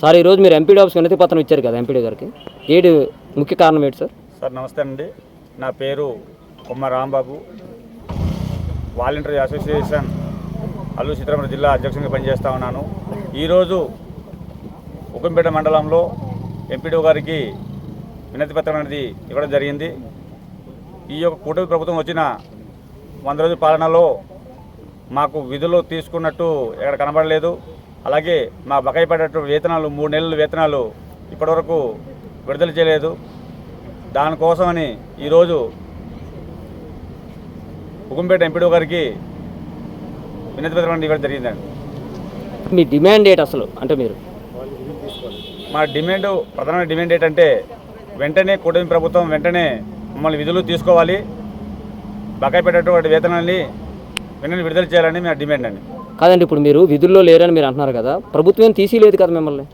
Sir ఈరోజు మీరు MPD office వినతి పత్రం ఇచ్చారు కదా ఎంపీడీ గారికి. ఏడు ముఖ్య కారణం ఏంటి సార్? సార్ నమస్తే అండి. నా పేరు కొమ్మ రాంబాబు. వాలంటరీ అసోసియేషన్ అల్లు సీతారామరాజు జిల్లా అధ్యక్షునిగా పనిచేస్తూ ఉన్నాను. ఈరోజు ఉకంపేట మండలంలో ఎంపీడీ గారికి వినతి పత్రం అనేది ఇవ్వడం జరిగింది. ఈ యొక్క కూటమి ప్రభుత్వం వచ్చిన వంద రోజుల పాలనలో మాకు విధులు తీసుకున్నట్టు ఎక్కడ కనబడలేదు. అలాగే మా బకాయి పడేట వేతనాలు మూడు నెలల వేతనాలు ఇప్పటివరకు విడుదల చేయలేదు. దానికోసమని ఈరోజు ఉకుంపేట ఎంపీడీ గారికి వినతి పత్రం ఇవ్వడం జరిగిందండి. మీ డిమాండ్ ఏంటి అసలు? అంటే మీరు? మా డిమాండ్ ప్రధాన డిమాండ్ ఏంటంటే వెంటనే కూటమి ప్రభుత్వం వెంటనే మమ్మల్ని విధులు తీసుకోవాలి. బకాయి పెట్టేటువంటి వేతనాన్ని వెంటనే విడుదల చేయాలని మా డిమాండ్ అండి. కాదండి ఇప్పుడు మీరు విధుల్లో లేరని మీరు అంటున్నారు కదా ప్రభుత్వం తీసిలేదు కదా మిమ్మల్ని?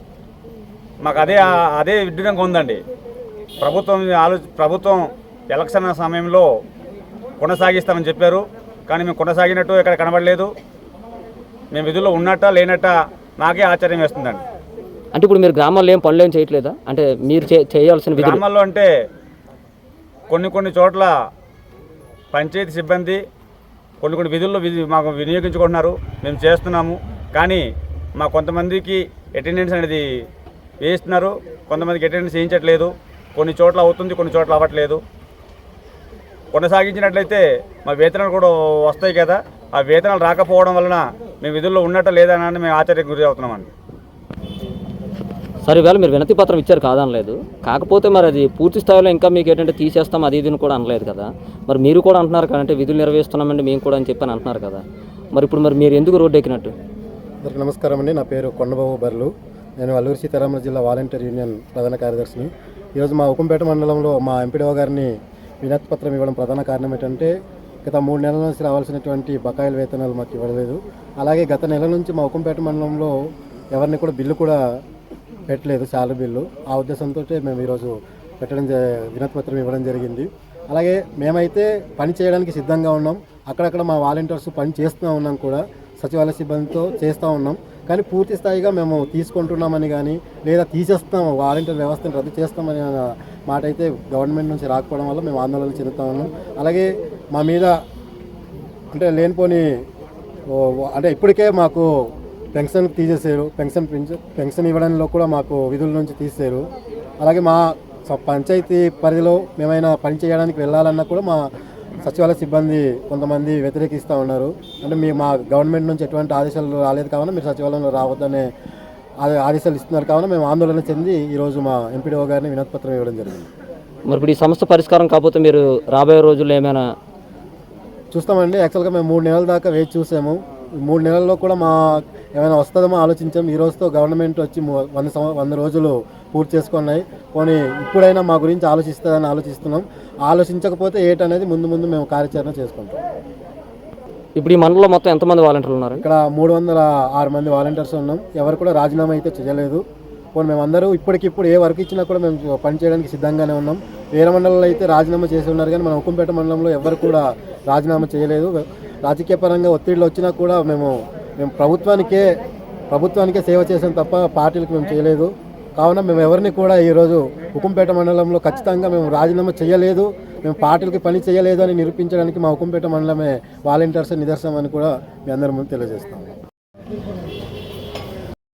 మాకు అదే అదే విడ్డూరంగా ఉందండి. ప్రభుత్వం ఆలో ప్రభుత్వం ఎలక్షన్ సమయంలో కొనసాగిస్తామని చెప్పారు. కానీ మేము కొనసాగినట్టు ఇక్కడ కనబడలేదు. మేము విధుల్లో ఉన్నట్ట లేనట్ట నాకే ఆశ్చర్యం వేస్తుందండి. అంటే ఇప్పుడు మీరు గ్రామాల్లో ఏం పనులు ఏం చేయట్లేదా? అంటే మీరు చే- చేయాల్సిన గ్రామాల్లో అంటే కొన్ని కొన్ని చోట్ల పంచాయతీ సిబ్బంది కొన్ని కొన్ని విధుల్లో విధి మాకు వినియోగించుకుంటున్నారు. మేము చేస్తున్నాము. కానీ మా కొంతమందికి అటెండెన్స్ అనేది వేయిస్తున్నారు. కొంతమందికి అటెండెన్స్ వేయించట్లేదు. కొన్ని చోట్ల అవుతుంది కొన్ని చోట్ల అవ్వట్లేదు. కొనసాగించినట్లయితే మా వేతనాలు కూడా వస్తాయి కదా. ఆ వేతనాలు రాకపోవడం వలన మేము విధుల్లో ఉన్నట్టు లేదా మేము ఆశ్చర్యకు గురి అవుతున్నామండి. సరే వేళ మీరు వినతి పత్రం ఇచ్చారు కాదనలేదు. కాకపోతే మరి అది పూర్తి స్థాయిలో ఇంకా మీకు ఏంటంటే తీసేస్తాం అది ఇది కూడా అనలేదు కదా. మరి మీరు కూడా అంటున్నారు కదా అంటే విధులు నిర్వహిస్తున్నామండి మేము కూడా అని చెప్పి అంటున్నారు కదా. మరి ఇప్పుడు మరి మీరు ఎందుకు రోడ్డు ఎక్కినట్టు? అందరికీ నమస్కారం అండి. నా పేరు కొండబాబు బర్లు. నేను అల్లూరు సీతారామరాజు జిల్లా వాలంటీర్ యూనియన్ ప్రధాన కార్యదర్శిని. ఈరోజు మా ఉకంపేట మండలంలో మా ఎంపీడీఓ గారిని వినతి పత్రం ఇవ్వడం ప్రధాన కారణం ఏంటంటే గత మూడు నెలల నుంచి రావాల్సినటువంటి బకాయిల వేతనాలు మాకు ఇవ్వలేదు. అలాగే గత నెల నుంచి మా ఉకంపేట మండలంలో ఎవరిని కూడా బిల్లు కూడా పెట్టలేదు శాలరీ బిల్లు. ఆ ఉద్దేశంతో మేము ఈరోజు పెట్టడం జ- ఇవ్వడం జరిగింది. అలాగే మేమైతే పని చేయడానికి సిద్ధంగా ఉన్నాం. అక్కడక్కడ మా వాలంటీర్స్ పని చేస్తూ ఉన్నాం కూడా. సచివాలయ సిబ్బందితో చేస్తూ ఉన్నాం. కానీ పూర్తి స్థాయిగా మేము తీసుకుంటున్నామని కానీ లేదా తీసేస్తాం వాలంటీర్ వ్యవస్థను రద్దు చేస్తామని మాట అయితే గవర్నమెంట్ నుంచి రాకపోవడం వల్ల మేము ఆందోళన చెందుతూ ఉన్నాం. అలాగే మా మీద అంటే లేనిపోని అంటే ఇప్పటికే మాకు పెన్షన్ తీసేసారు. పెన్షన్ పెన్షన్ పెన్షన్ ఇవ్వడంలో కూడా మాకు విధుల నుంచి తీసేశారు. అలాగే మా పంచాయతీ పరిధిలో మేమైనా పని చేయడానికి వెళ్ళాలన్నా కూడా మా సచివాలయ సిబ్బంది కొంతమంది వ్యతిరేకిస్తూ ఉన్నారు. అంటే మీ మా గవర్నమెంట్ నుంచి ఎటువంటి ఆదేశాలు రాలేదు కావున మీరు సచివాలయంలో రావద్దనే ఆదేశాలు ఇస్తున్నారు కావున మేము ఆందోళన చెంది ఈరోజు మా ఎంపీడీఓ గారిని వినతిపత్రం ఇవ్వడం జరిగింది. మరి ఇప్పుడు ఈ సమస్య పరిష్కారం కాకపోతే మీరు రాబోయే రోజుల్లో ఏమైనా చూస్తామండి. యాక్చువల్గా మేము మూడు నెలల దాకా వేచి చూసాము. మూడు నెలల్లో కూడా మా ఏమైనా వస్తుందేమో ఆలోచించాం. ఈ రోజుతో గవర్నమెంట్ వచ్చి వంద వంద రోజులు పూర్తి చేసుకున్నాయి. పోనీ ఇప్పుడైనా మా గురించి ఆలోచిస్తుందని ఆలోచిస్తున్నాం. ఆలోచించకపోతే ఏటనేది ముందు ముందు మేము కార్యాచరణ చేసుకుంటాం. ఇప్పుడు ఈ మండలంలో మొత్తం ఎంతమంది వాలంటీర్లు ఉన్నారు? ఇక్కడ మూడు వందల ఆరు మంది వాలంటీర్స్ ఉన్నాం. ఎవరు కూడా రాజీనామా అయితే చేయలేదు. పోనీ మేమందరూ ఇప్పటికిప్పుడు ఏ వర్క్ ఇచ్చినా కూడా మేము పని చేయడానికి సిద్ధంగానే ఉన్నాం. వేరే మండలంలో అయితే రాజీనామా చేసి ఉన్నారు కానీ మన ఉక్కంపేట మండలంలో ఎవరు కూడా రాజీనామా చేయలేదు. రాజకీయ పరంగా ఒత్తిడిలు వచ్చినా కూడా మేము మేము ప్రభుత్వానికే ప్రభుత్వానికే సేవ చేసాం తప్ప పార్టీలకు మేము చేయలేదు. కావున మేము ఎవరిని కూడా ఈరోజు ఉకుంపేట మండలంలో ఖచ్చితంగా మేము రాజీనామా చేయలేదు. మేము పార్టీలకి పని చేయలేదు అని నిరూపించడానికి మా ఉకుంపేట మండలమే వాలంటీర్స్ నిదర్శనం అని కూడా మీ అందరి ముందు తెలియజేస్తాము.